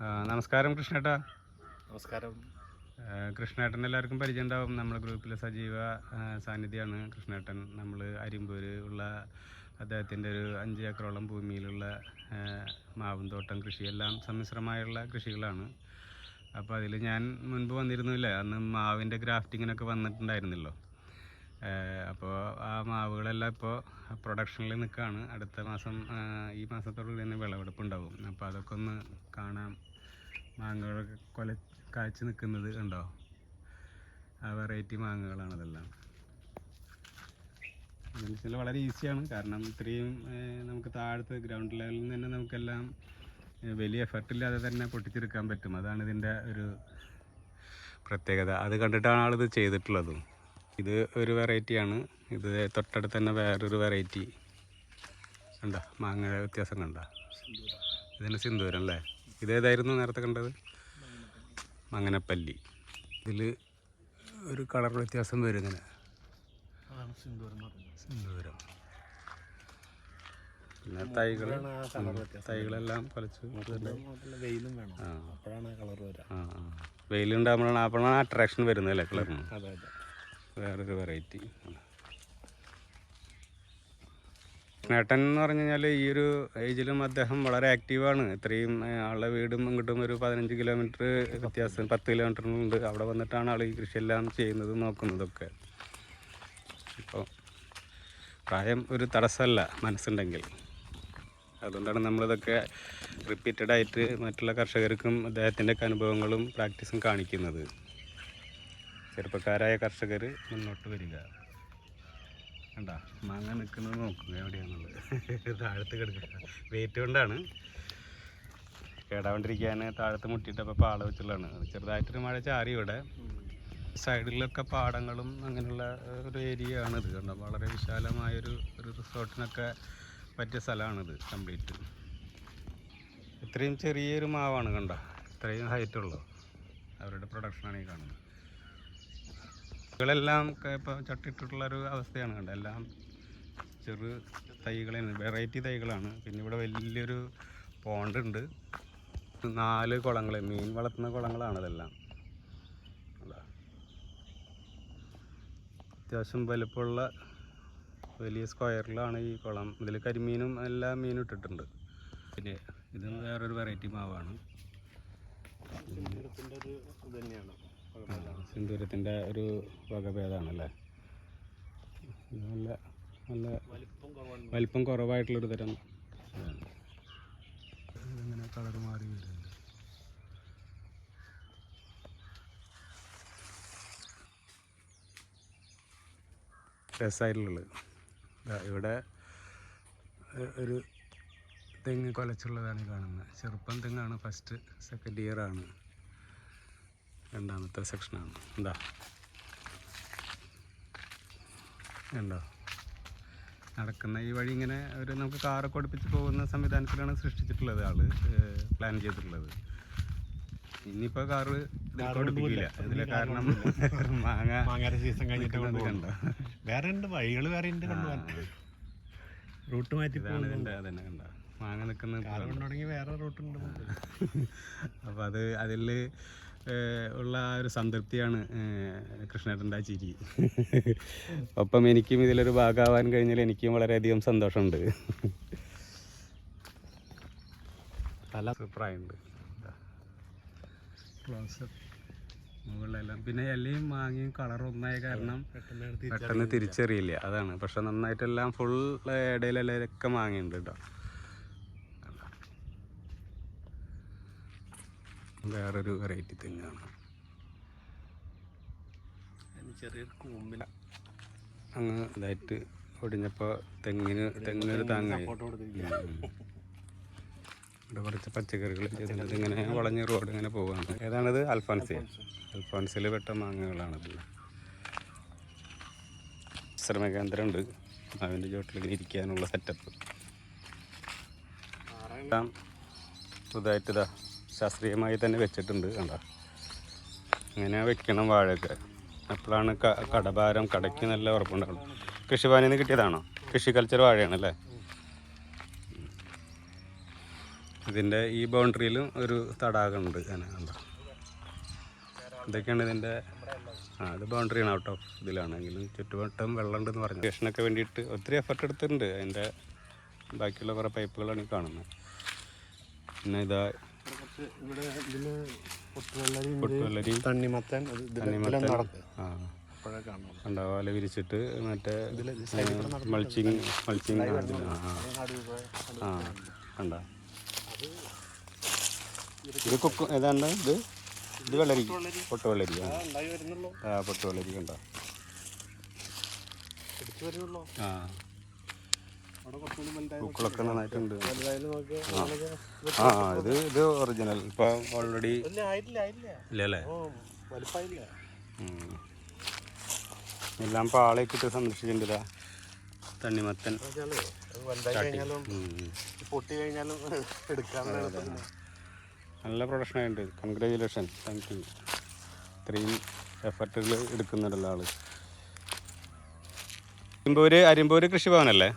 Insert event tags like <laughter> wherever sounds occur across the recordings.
നമസ്കാരം കൃഷ്ണേട്ടാ. നമസ്കാരം. കൃഷ്ണേട്ടൻ എല്ലാവർക്കും പരിചയം ഉണ്ടാവും നമ്മുടെ ഗ്രൂപ്പിലെ സജീവ സാന്നിധ്യമാണ് കൃഷ്ണേട്ടൻ. നമ്മൾ അരിമ്പൂര് ഉള്ള അദ്ദേഹത്തിന്റെ ഒരു അഞ്ച് ഏക്കറോളം ഭൂമിയിലുള്ള മാവും തോട്ടം കൃഷിയെല്ലാം സമ്മിശ്രമായുള്ള കൃഷികളാണ്. അപ്പോൾ അതിൽ ഞാൻ മുൻപ് വന്നിരുന്നില്ല. അന്ന് മാവിന്റെ ഗ്രാഫ്റ്റിങ്ങിനൊക്കെ വന്നിട്ടുണ്ടായിരുന്നല്ലോ. അപ്പോൾ ആ മാവുകളെല്ലാം ഇപ്പോൾ പ്രൊഡക്ഷനിൽ നിൽക്കുകയാണ് അടുത്ത മാസം ഈ മാസത്തോടുകൂടി തന്നെ വിളവെടുപ്പ് ഉണ്ടാവും അപ്പോൾ അതൊക്കെ ഒന്ന് കാണാം. മാങ്ങകളൊക്കെ കൊല കാഴ്ച നിൽക്കുന്നത് ഉണ്ടോ ആ വെറൈറ്റി മാങ്ങകളാണ് അതെല്ലാം. വെച്ചാൽ വളരെ ഈസിയാണ് കാരണം ഇത്രയും നമുക്ക് താഴത്ത് ഗ്രൗണ്ട് ലെവലിൽ നിന്ന് തന്നെ നമുക്കെല്ലാം വലിയ എഫർട്ടില്ലാതെ തന്നെ പൊട്ടിച്ചെടുക്കാൻ പറ്റും. അതാണ് ഇതിന്റെ ഒരു പ്രത്യേകത. അത് കണ്ടിട്ടാണ് ആളിത് ചെയ്തിട്ടുള്ളതും. ഇത് ഒരു വെറൈറ്റിയാണ് ഇത് തൊട്ടടുത്ത് തന്നെ വേറൊരു വെറൈറ്റി കണ്ട? മാങ്ങയുടെ വ്യത്യാസം കണ്ട? ഇതിന് സിന്ദൂരം അല്ലേ? ഇതേതായിരുന്നു നേരത്തെ കണ്ടത്? മങ്ങനപ്പല്ലി. ഇതിൽ ഒരു കളർ വ്യത്യാസം വരും ഇങ്ങനെ. സിന്ദൂരം പിന്നെ തൈകൾ തൈകളെല്ലാം കൊലച്ച് വെയിലുണ്ടാകുമ്പോഴാണ് അപ്പോഴാണ് അട്രാക്ഷൻ വരുന്നത് അല്ലേ കളറിന് വേറൊരു വെറൈറ്റി നേട്ടൻ എന്ന് പറഞ്ഞു കഴിഞ്ഞാൽ ഈ ഒരു ഏജിലും അദ്ദേഹം വളരെ ആക്റ്റീവാണ് ഇത്രയും ആളുടെ വീടും ഇങ്ങോട്ടും ഒരു പതിനഞ്ച് കിലോമീറ്റർ വ്യത്യാസം പത്ത് കിലോമീറ്ററിനുണ്ട് അവിടെ വന്നിട്ടാണ് ആൾ ഈ കൃഷിയെല്ലാം ചെയ്യുന്നത് നോക്കുന്നതൊക്കെ. ഇപ്പോൾ പ്രായം ഒരു തടസ്സമല്ല മനസ്സുണ്ടെങ്കിൽ. അതുകൊണ്ടാണ് നമ്മളിതൊക്കെ റിപ്പീറ്റഡായിട്ട് മറ്റുള്ള കർഷകർക്കും അദ്ദേഹത്തിന്റെയൊക്കെ അനുഭവങ്ങളും പ്രാക്ടീസും കാണിക്കുന്നത്. ചെറുപ്പക്കാരായ കർഷകർ മുന്നോട്ട് വരിക. കണ്ട മാങ്ങ നിൽക്കുന്നത് നോക്കുക എവിടെയാണുള്ളത് താഴത്ത് കിടക്കുക. വെയിറ്റ് കൊണ്ടാണ്. കേടാണ്ടിരിക്കാൻ താഴത്ത് മുട്ടിയിട്ടപ്പോൾ പാള വെച്ചുള്ളതാണ് ചെറുതായിട്ടൊരു മഴ ചാറി ഇവിടെ. സൈഡിലൊക്കെ പാടങ്ങളും അങ്ങനെയുള്ള ഒരു ഏരിയ ആണിത് കണ്ടോ വളരെ വിശാലമായൊരു ഒരു റിസോർട്ടിനൊക്കെ പറ്റിയ സ്ഥലമാണിത് കംപ്ലീറ്റ്. ഇത്രയും ചെറിയൊരു മാവാണ് കണ്ടോ. ഇത്രയും ഹൈറ്റ് ഉള്ളൂ. അവരുടെ പ്രൊഡക്ഷനാണ് ഈ കാണുന്നത്. തൈകളെല്ലാം ഇപ്പോൾ ചട്ടിട്ടിട്ടുള്ള ഒരു അവസ്ഥയാണ് കണ്ടത്. എല്ലാം ചെറു തൈകളാണ് വെറൈറ്റി തൈകളാണ്. പിന്നെ ഇവിടെ വലിയൊരു പോണ്ട് ഉണ്ട്. നാല് കുളങ്ങൾ മീൻ വളർത്തുന്ന കുളങ്ങളാണ് ഇതെല്ലാം? അത്യാവശ്യം വലുപ്പമുള്ള വലിയ സ്ക്വയറിലാണ് ഈ കുളം. ഇതിൽ കരിമീനും എല്ലാ മീനും ഇട്ടിട്ടുണ്ട്. പിന്നെ ഇത് വേറൊരു വെറൈറ്റി മാവാണ്. തന്നെയാണ്. സിന്ദൂരത്തിന്റെ ഒരു വകഭേദമാണല്ലേ നല്ല നല്ല വലിപ്പം കുറവാണ്. വലിപ്പം കുറവായിട്ടുള്ളൊരു തരം. ഇതാണ്. ഇതിങ്ങനെ കളർ മാറി വരുന്നുണ്ട്. രസമായിട്ടുള്ളത്. ഇവിടെ ഒരു തെങ്ങ് കൊലച്ചുള്ളതാണ് കാണുന്നത്. ചെറുപ്പം തെങ്ങാണ് ഫസ്റ്റ് സെക്കൻഡ് ഇയർ ആണ്. രണ്ടാമത്തെ സെക്ഷനാണ് എന്താ? ഉണ്ടോ നടക്കുന്ന ഈ വഴി ഇങ്ങനെ ഒരു നമുക്ക് കാറൊക്കെ ഓടിപ്പിച്ച് പോകുന്ന സംവിധാനത്തിലാണ് സൃഷ്ടിച്ചിട്ടുള്ളത് ആൾ പ്ലാൻ ചെയ്തിട്ടുള്ളത്. ഇനിയിപ്പോൾ കാറ് ഓടിപ്പിക്കില്ല. ഇതിലെ കാരണം <laughs> മാങ്ങ മാങ്ങയുടെ സീസൺ കഴിഞ്ഞിട്ട് കണ്ടോ? വേറെ ഉണ്ട് വഴികൾ വേറെ ഉണ്ട് റൂട്ട് മാറ്റി അതന്നെ കണ്ടോ? മാങ്ങ നിൽക്കുന്ന വേറെ റൂട്ട് ഉണ്ട് <laughs> അപ്പോൾ അത് അതിൽ ഉള്ള ആ ഒരു സംതൃപ്തിയാണ് കൃഷ്ണേട്ടന്റെ ആ ചിരി. <laughs> ഒപ്പം എനിക്കും ഇതിലൊരു ഭാഗമാവാൻ കഴിഞ്ഞാൽ എനിക്കും വളരെയധികം സന്തോഷമുണ്ട്. പല അഭിപ്രായമുണ്ട് മുകളിലെല്ലാം. പിന്നെ എല്ലാം മാങ്ങയും കളർ ഒന്നായ കാരണം പെട്ടെന്ന് തിരിച്ചറിയില്ല. അതാണ്. പക്ഷെ നന്നായിട്ടെല്ലാം ഫുൾ ഇടയിലെല്ലാം മാങ്ങയുണ്ട് കേട്ടോ. വേറൊരു വെറൈറ്റി തെങ്ങാണ് ചെറിയൊരു കൂമ്പില. അങ്ങ് ഇതായിട്ട് ഒടിഞ്ഞപ്പോൾ തെങ്ങിന് തെങ്ങിനൊരു താങ്ങായി. ഇവിടെ കുറച്ച് പച്ചക്കറികൾ ചെയ്തിട്ട് ഇങ്ങനെ വളഞ്ഞ റോഡ് ഇങ്ങനെ പോവാണ്. ഏതാണിത്? അൽഫാൻസി. അൽഫാൻസിൽ പെട്ട മാങ്ങകളാണ് ശ്രമകേന്ദ്രമുണ്ട്. അതിന്റെ ചോട്ടിൽ ഇങ്ങനെ ഇരിക്കാനുള്ള സെറ്റപ്പ് പുതുതായിട്ടിതാ ശാസ്ത്രീയമായി തന്നെ വെച്ചിട്ടുണ്ട് കണ്ടോ? ഇങ്ങനെ വെക്കണം വാഴയൊക്കെ. അപ്പോഴാണ് കടഭാരം കടയ്ക്ക് നല്ല ഉറപ്പുണ്ടാവുള്ളൂ. കൃഷിഭവനിൽ നിന്ന് കിട്ടിയതാണോ? കൃഷി കൾച്ചർ വാഴയാണല്ലേ? ഇതിന്റെ ഈ ബൗണ്ടറിയിലും ഒരു തടാകമുണ്ട് അങ്ങനെ ഇതൊക്കെയാണ് ഇതിന്റെ ആ അത് ബൗണ്ടറിയാണ് ഔട്ട് ഓഫ് ഇതിലാണെങ്കിലും ചുറ്റുവട്ടം വെള്ളം ഉണ്ടെന്ന് പറഞ്ഞു. സ്റ്റേഷനൊക്കെ വേണ്ടിയിട്ട് ഒത്തിരി എഫർട്ട് എടുത്തിട്ടുണ്ട്. അതിന്റെ ബാക്കിയുള്ള കുറേ പൈപ്പുകളാണ് ഈ കാണുന്നത്. പിന്നെ ഇതാ ഇവിടെ ഇതിൽ പൊട്ടുവെള്ളരി പൊട്ടുവെള്ളരി. തണ്ണിമത്തൻ. വിരിച്ചിട്ട് മറ്റേ മൾച്ചിങ് മൾച്ചിങ് ആ കണ്ട. ഇത് കൊക്ക് ഏതാണ്ട് ഇത്? ഇത് വെള്ളരി. പൊട്ടുവെള്ളരി. ആ. പൊട്ടുവെള്ളരി കണ്ട? ആ. പൂക്കളൊക്കെ നന്നായിട്ടുണ്ട്. ആ. ഇത് ഇത് ഒറിജിനൽ ഇപ്പൊ ഓൾറെഡി ഇല്ലല്ലേ? എല്ലാം പാളയൊക്കെ ഇട്ട് സംരക്ഷിച്ചിട്ടുണ്ട് തണ്ണിമത്തൻ. പൊട്ടി കഴിഞ്ഞാലും നല്ല പ്രൊഡക്ഷൻ ആയിട്ടുണ്ട് കൺഗ്രാജുലേഷൻ താങ്ക് യു ഇത്രയും എഫർട്ടുകൾ എടുക്കുന്നുണ്ടല്ലോ ആൾ. അരിമ്പൂര് അരിമ്പൂര് കൃഷിഭവനല്ലേ?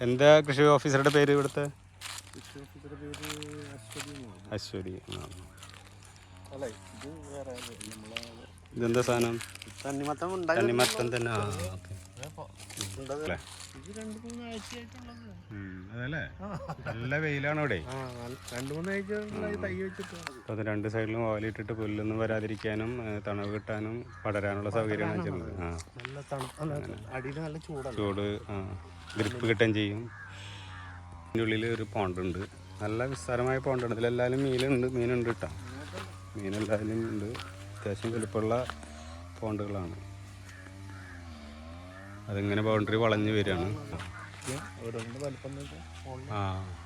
എന്താ കൃഷി ഓഫീസറുടെ പേര് ഇവിടുത്തെ? അശ്വതി ഇതെന്താ സാധനം? തന്നെ ആ ഓക്കെ. അതല്ലേ? നല്ല വെയിലാണ് ഇവിടെ. അത് രണ്ട് സൈഡിലും ഓലിട്ടിട്ട് പുല്ലൊന്നും വരാതിരിക്കാനും തണവ് കിട്ടാനും പടരാനുള്ള സൗകര്യമാണ് ചൂട് ഗ്രിപ്പ് കിട്ടുകയും ചെയ്യും. അതിന്റെ ഉള്ളിൽ ഒരു പോണ്ടുണ്ട് നല്ല വിസ്താരമായ പോണ്ടാണ് ഇതിലെല്ലാവരും മീനുണ്ട്. മീനുണ്ട് കേട്ടോ. മീനെല്ലാവരും ഉണ്ട്. അത്യാവശ്യം വലുപ്പമുള്ള പോണ്ടുകളാണ് അതിങ്ങനെ ബൗണ്ടറി വളഞ്ഞ് വരികയാണ്. ആ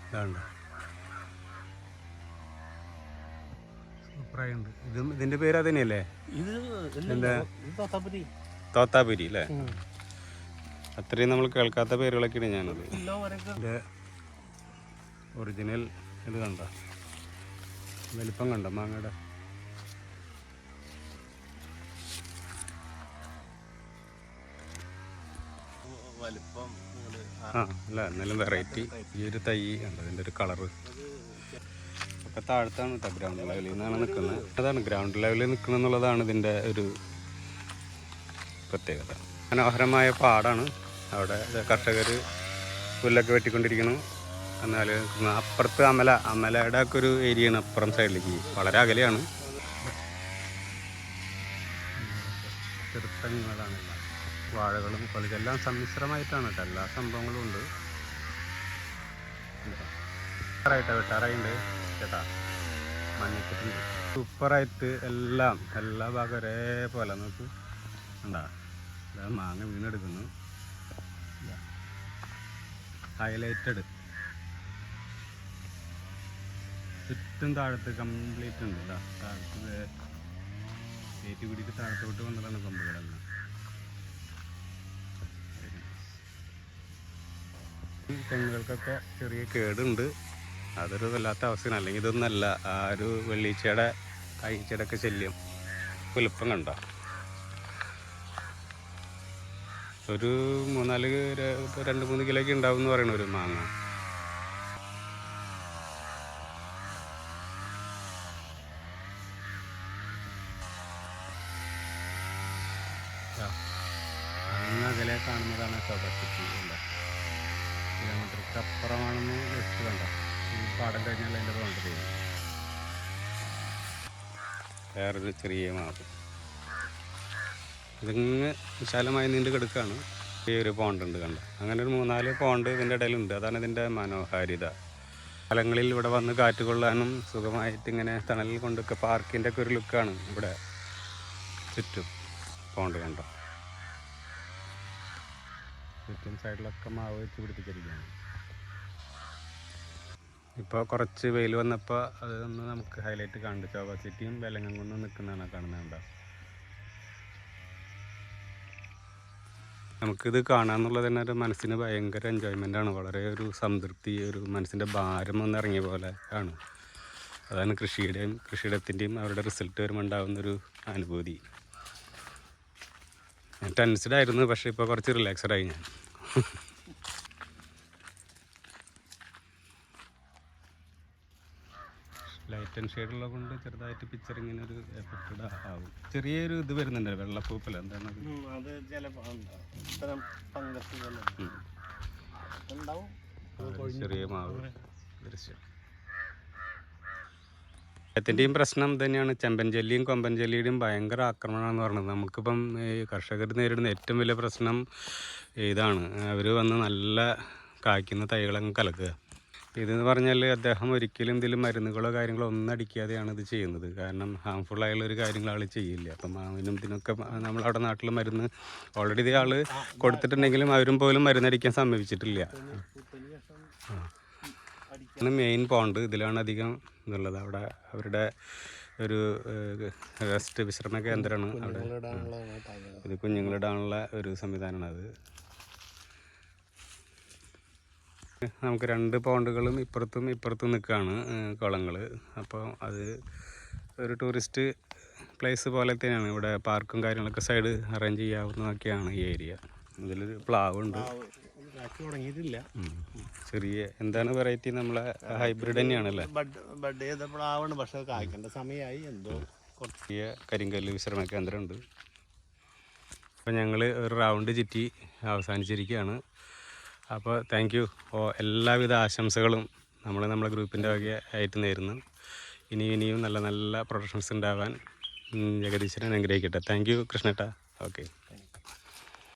ഇതാണ്ട് സൂപ്പറായുണ്ട് ഇത് ഇതിന്റെ പേര് അത് തന്നെയല്ലേ തോത്താപുരി അല്ലേ? അത്രയും നമ്മൾ കേൾക്കാത്ത പേരുകളൊക്കെയാണ് ഞാനത്. എന്റെ ഒറിജിനൽ ഇത് കണ്ട? വലിപ്പം കണ്ട? മാങ്ങയുടെ ആ എന്നാലും വെറൈറ്റി ഈ ഒരു തൈ ഉണ്ട് അതിന്റെ ഒരു കളറ് ഒക്കെ താഴത്താണ് ഗ്രൗണ്ട് ലെവലിൽ നിന്നാണ് നിൽക്കുന്നത് അതാണ് ഗ്രൗണ്ട് ലെവലിൽ നിൽക്കുന്നത് എന്നുള്ളതാണ് ഇതിന്റെ ഒരു പ്രത്യേകത. മനോഹരമായ പാടാണ്. അവിടെ കർഷകർ പുല്ലൊക്കെ വെട്ടിക്കൊണ്ടിരിക്കുന്നു. എന്നാൽ അപ്പുറത്ത് അമല. അമലയുടെ ഒക്കെ ഒരു ഏരിയയാണ് അപ്പുറം സൈഡിലേക്ക് വളരെ അകലെയാണ്. ചെറുത്തങ്ങളാണ് വാഴകളും കൊലതെല്ലാം സമ്മിശ്രമായിട്ടാണ് കേട്ടോ. എല്ലാ സംഭവങ്ങളും ഉണ്ട്. സൂപ്പറായിട്ടാ വെട്ടാറായിണ്ട് കേട്ടാ മഞ്ഞക്കിട്ടുണ്ട് സൂപ്പറായിട്ട് എല്ലാം എല്ലാ ഭാഗം ഒരേപോലെ നോക്ക്. ഉണ്ടാ മാങ്ങ വീണെടുക്കുന്നു. ഹൈലൈറ്റഡ്. ചുറ്റും താഴത്ത് കംപ്ലീറ്റ് ഉണ്ട്. താഴത്ത് കയറ്റി പിടിക്ക് താഴത്തോട്ട് വന്നതാണ് കൊമ്പുകളെല്ലാം. തെങ്ങുകൾക്കൊക്കെ ചെറിയ കേടുണ്ട്. അതൊരു വല്ലാത്ത അവസ്ഥയാണ്. അല്ലെങ്കിൽ ഇതൊന്നല്ല ആ ഒരു വെള്ളീച്ചയുടെ കായ്ച്ചയുടെ ഒക്കെ ശല്യം. വലുപ്പം കണ്ട? ഒരു മൂന്നാൽ രണ്ട് മൂന്ന് കിലോയ്ക്ക് ഉണ്ടാവും എന്ന് പറയണ ഒരു മാങ്ങ. ആ. അങ്ങ് അകലെ കാണുന്നതാണ് കിലോമീറ്റർക്ക് അപ്പുറമാണെന്ന് ജസ്റ്റ് കണ്ട? ഈ പാടം കഴിഞ്ഞാൽ അതിന്റെ ബൗണ്ടറി വേറൊരു ചെറിയ മാപ്പ് ഇതിങ്ങ് വിശാലമായി നീണ്ട് കിടക്കുകയാണ്. ഈ ഒരു പോണ്ട് ഉണ്ട് കണ്ട? അങ്ങനെ ഒരു മൂന്നാൽ പോണ്ട് ഇതിന്റെ ഇടയിലുണ്ട്. അതാണ് ഇതിന്റെ മനോഹാരിത. സ്ഥലങ്ങളിൽ ഇവിടെ വന്ന് കാറ്റ് കൊള്ളാനും സുഖമായിട്ട് ഇങ്ങനെ തണലിൽ കൊണ്ടൊക്കെ പാർക്കിന്റെ ഒക്കെ ഒരു ലുക്കാണ് ഇവിടെ ചുറ്റും പോണ്ട് കണ്ടോ? ചുറ്റും സൈഡിലൊക്കെ മാവ് വെച്ച് പിടിപ്പിച്ചിരിക്കുകയാണ്. ഇപ്പോൾ കുറച്ച് വെയിൽ വന്നപ്പോൾ അതൊന്ന് നമുക്ക് ഹൈലൈറ്റ് കാണുന്നുണ്ട് ചോബ സിറ്റിയും കൊണ്ട് നിൽക്കുന്നതാണ് കാണുന്നത് കണ്ടോ? നമുക്കിത് കാണാമെന്നുള്ളത് തന്നെ ഒരു മനസ്സിന് ഭയങ്കര എൻജോയ്മെന്റ് ആണ്. വളരെ ഒരു സംതൃപ്തി ഒരു മനസ്സിന്റെ ഭാരം ഒന്ന് ഇറങ്ങിയ പോലെ ആണ്. അതാണ് കൃഷിയുടെയും കൃഷിയിടത്തിന്റെയും അവരുടെ റിസൾട്ട് വരുമ്പോൾ ഉണ്ടാകുന്നൊരു അനുഭൂതി. ഞാൻ ടെൻസ്ഡ് ആയിരുന്നു പക്ഷേ ഇപ്പോൾ കുറച്ച് റിലാക്സ്ഡ് ആയി ഞാൻ. ലൈറ്റ് ആൻഡ് ഷെയ്ഡ് ഉള്ളത് കൊണ്ട് ചെറുതായിട്ട് പിക്ചർ ഇങ്ങനെ ഒരു എഫക്റ്റഡ് ആവും. ചെറിയൊരു ഇത് വരുന്നുണ്ട് വെള്ളപ്പൂപ്പല എന്താണ് അത്? അത് ചിലപ്പോൾ ചെറിയ മാവ് ദൃശ്യം. ത്തിന്റെയും പ്രശ്നം തന്നെയാണ് ചെമ്പൻ ജെല്ലിയും കൊമ്പൻ ജെല്ലിയുടെയും ഭയങ്കര ആക്രമണമാണെന്ന് പറയുന്നത് നമുക്കിപ്പം ഈ കർഷകർ നേരിടുന്ന ഏറ്റവും വലിയ പ്രശ്നം ഇതാണ്. അവർ വന്ന് നല്ല കായ്ക്കുന്ന തൈകളങ്ങ് കലക്കുക. ഇതെന്ന് പറഞ്ഞാൽ അദ്ദേഹം ഒരിക്കലും ഇതിൽ മരുന്നുകളോ കാര്യങ്ങളോ ഒന്നും അടിക്കാതെയാണ് ഇത് ചെയ്യുന്നത്. കാരണം ഹാംഫുൾ ആയുള്ള ഒരു കാര്യങ്ങൾ ആൾ ചെയ്യില്ല. അപ്പം മാവിനും ഇതിനൊക്കെ നമ്മളവിടെ നാട്ടിൽ മരുന്ന് ഓൾറെഡി ഇത് ആൾ കൊടുത്തിട്ടുണ്ടെങ്കിലും അവരും പോലും മരുന്നടിക്കാൻ സമ്മതിച്ചിട്ടില്ല. മെയിൻ പോണ്ട് ഇതിലാണ് അധികം ഇതുള്ളത്. അവിടെ അവരുടെ ഒരു റെസ്റ്റ് വിശ്രമ കേന്ദ്രമാണ് അവിടെ. ഇത് കുഞ്ഞുങ്ങളിടാനുള്ള ഒരു സംവിധാനമാണ് അത്. നമുക്ക് രണ്ട് പോണ്ടുകളും ഇപ്പുറത്തും ഇപ്പുറത്തും നിൽക്കുകയാണ് കുളങ്ങൾ അപ്പോൾ അത് ഒരു ടൂറിസ്റ്റ് പ്ലേസ് പോലെ തന്നെയാണ്. ഇവിടെ പാർക്കും കാര്യങ്ങളൊക്കെ സൈഡ് അറേഞ്ച് ചെയ്യാവുന്നതൊക്കെയാണ് ഈ ഏരിയ. ഇതിലൊരു പ്ലാവ് ഉണ്ട് തുടങ്ങിയിട്ടില്ല. ചെറിയ എന്താണ് വെറൈറ്റി നമ്മളെ ഹൈബ്രിഡ് തന്നെയാണല്ലേ ബഡ് ചെയ്ത ചെയ്തപ്പോഴാവണം പക്ഷെ കായ്ക്കേണ്ട സമയമായി. എന്തോ ചെറിയ കരിങ്കല്ല് വിശ്രമ കേന്ദ്രമുണ്ട്. അപ്പോൾ ഞങ്ങൾ ഒരു റൗണ്ട് ചുറ്റി അവസാനിച്ചിരിക്കുകയാണ്. അപ്പോൾ താങ്ക് യു ഓ എല്ലാവിധ ആശംസകളും നമ്മൾ നമ്മളെ ഗ്രൂപ്പിന്റെ വക ആയിട്ട് നേരുന്നു. ഇനിയും ഇനിയും നല്ല നല്ല പ്രൊഡക്ഷൻസ് ഉണ്ടാവാൻ ജഗദീശ്വരൻ അനുഗ്രഹിക്കട്ടെ. Thank you കൃഷ്ണേട്ട. ഓക്കെ